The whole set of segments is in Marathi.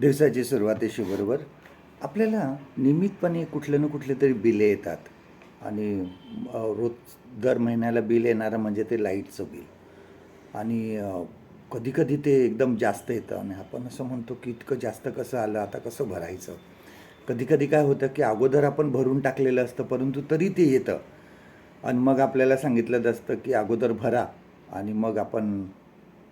दिवसाची सुरुवातीशी बरोबर आपल्याला नियमितपणे कुठले ना कुठले तरी बिले येतात. आणि रोज दर महिन्याला बिल येणारं म्हणजे ते लाईटचं बिल. आणि कधी कधी ते एकदम जास्त येतं. आणि आपण असं म्हणतो की इतकं जास्त कसं आलं आता कसं भरायचं? कधी कधी काय होतं की अगोदर आपण भरून टाकलेलं असतं परंतु तरी ते येतं. आणि मग आपल्याला सांगितलं असतं की अगोदर भरा आणि मग आपण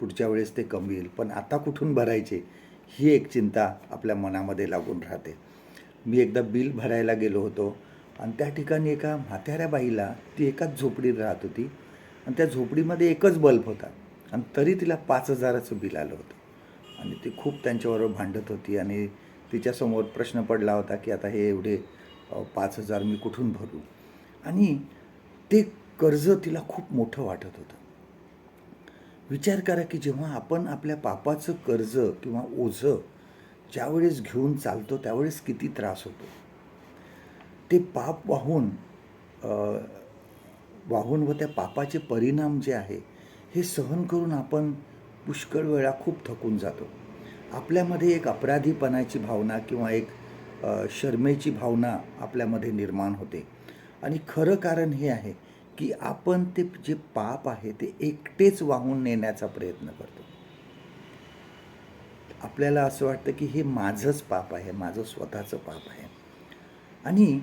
पुढच्या वेळेस ते कमी येईल. पण आता कुठून भरायचे? ही एक चिंता आपल्या मनामध्ये लागून राहते. मी एकदा बिल भरायला गेलो होतो आणि त्या ठिकाणी एका म्हाताऱ्या बाईला ती एकाच झोपडीत राहत होती आणि त्या झोपडीमध्ये एकच बल्ब होता आणि तरी तिला पाच हजाराचं बिल आलं होतं. आणि ती खूप त्यांच्याबरोबर भांडत होती आणि तिच्यासमोर प्रश्न पडला होता की आता हे एवढे पाच हजार मी कुठून भरू? आणि ते कर्ज तिला खूप मोठं वाटत होतं. विचार करा की जेव्हा आपण आपल्या पापाचं कर्ज किंवा ओझं ज्यावेळेस घेऊन चालतो त्यावेळेस किती त्रास होतो? ते पाप वाहून वाहून व त्या पापाचे परिणाम जे आहे हे सहन करून आपण पुष्कळ वेळा खूप थकून जातो. आपल्यामध्ये एक अपराधीपणाची भावना किंवा एक शर्मेची भावना आपल्यामध्ये निर्माण होते. आणि खरं कारण हे आहे की आपण ते जे पाप आहे ते एकटेच वाहून नेण्याचा प्रयत्न करतो. आपल्याला असं वाटतं की हे माझंच पाप आहे माझं स्वतःचं पाप आहे. आणि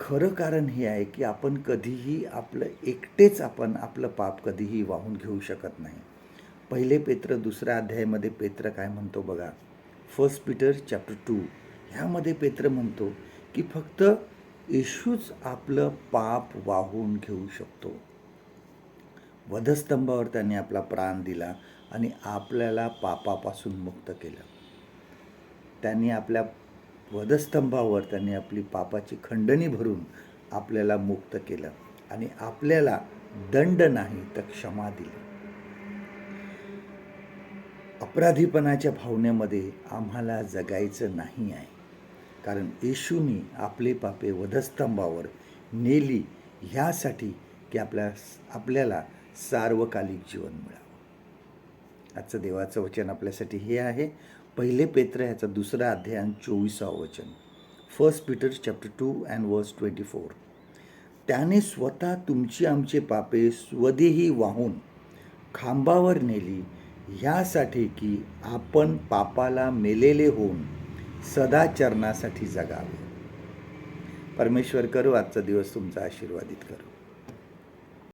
खरं कारण हे आहे की आपण कधीही आपलं एकटेच आपण आपलं पाप कधीही वाहून घेऊ शकत नाही. पहिले पेत्र दुसऱ्या अध्यायामध्ये पेत्र काय म्हणतो बघा? फर्स्ट पीटर चॅप्टर टू ह्यामध्ये पेत्र म्हणतो की फक्त येशूच आपलं पाप वाहून घेऊ शकतो. वधस्तंभावर त्यांनी आपला प्राण दिला आणि आपल्याला पापापासून मुक्त केलं. त्यांनी आपल्या वधस्तंभावर त्यांनी आपली पापाची खंडणी भरून आपल्याला मुक्त केलं आणि आपल्याला दंड नाही तर क्षमा दिली. अपराधीपणाच्या भावनेमध्ये आम्हाला जगायचं नाही आहे. कारण येशूनी आपले पापे वधस्तंभावर नेली ह्यासाठी की आपल्या आपल्याला सार्वकालिक जीवन मिळावं. आजचं देवाचं वचन आपल्यासाठी हे आहे. पहिले पेत्र ह्याचा दुसरा अध्याय आणि चोवीसावं वचन. First Peter chapter two and verse twenty four त्याने स्वतः तुमची आमचे पापे स्वदेही वाहून खांबावर नेली ह्यासाठी की आपण पापाला मेलेले होऊन सदाचरणासाठी जगावे. परमेश्वर करू आजचा दिवस तुमचा आशीर्वादित करू.